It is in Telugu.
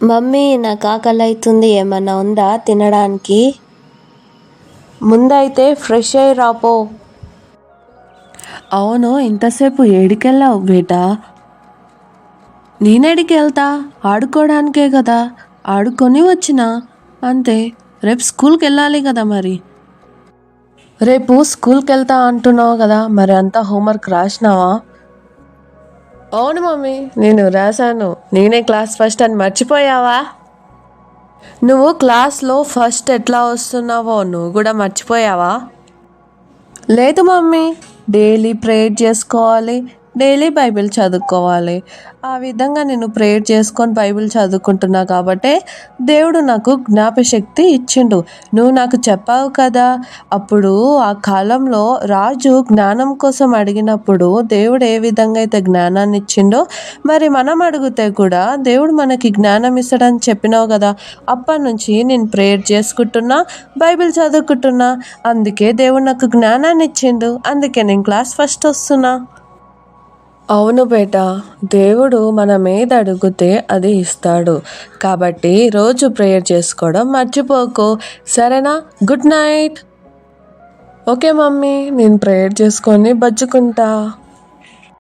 మమ్మీ నాకు ఆకలి అవుతుంది ఏమన్నా ఉందా తినడానికి? ముందైతే ఫ్రెష్ అయ్యి రాపో అవును ఇంతసేపు ఏడికెళ్ళావు బేటా? నేనేడికి వెళ్తా ఆడుకోవడానికే కదా. ఆడుకొని వచ్చిన? అంతే రేపు స్కూల్కి వెళ్ళాలి కదా మరి. రేపు స్కూల్కి వెళ్తా అంటున్నావు కదా మరి అంతా హోంవర్క్ రాసినావా? అవును మమ్మీ. నేను రాశాను. నేనే క్లాస్ ఫస్ట్ అని మర్చిపోయావా? నువ్వు క్లాస్లో ఫస్ట్ ఎట్లా వస్తున్నావో నువ్వు కూడా మర్చిపోయావా? లేదు మమ్మీ. డైలీ ప్రేయర్ చేసుకోవాలి. డైలీ బైబిల్ చదువుకోవాలి. ఆ విధంగా నేను ప్రేయర్ చేసుకొని బైబిల్ చదువుకుంటున్నా కాబట్టి దేవుడు నాకు జ్ఞాపశక్తి ఇచ్చిండు. నువ్వు నాకు చెప్పావు కదా అప్పుడు ఆ కాలంలో రాజు జ్ఞానం కోసం అడిగినప్పుడు దేవుడు ఏ విధంగా అయితే జ్ఞానాన్ని ఇచ్చిండో మరి మనం అడిగితే కూడా దేవుడు మనకి జ్ఞానం ఇస్తాడని చెప్పినావు కదా అప్పటి నుంచి నేను ప్రేయర్ చేసుకుంటున్నా బైబిల్ చదువుకుంటున్నా. అందుకే దేవుడు నాకు జ్ఞానాన్ని ఇచ్చిండు. అందుకే నేను క్లాస్ ఫస్ట్ వస్తున్నా. అవును బేట దేవుడు మనం ఏది అడిగితే అది ఇస్తాడు. కాబట్టి రోజు ప్రేయర్ చేసుకోవడం మర్చిపోకు. సరేనా? Good night. ఓకే మమ్మీ నేను ప్రేయర్ చేసుకొని బజ్జుకుంటా.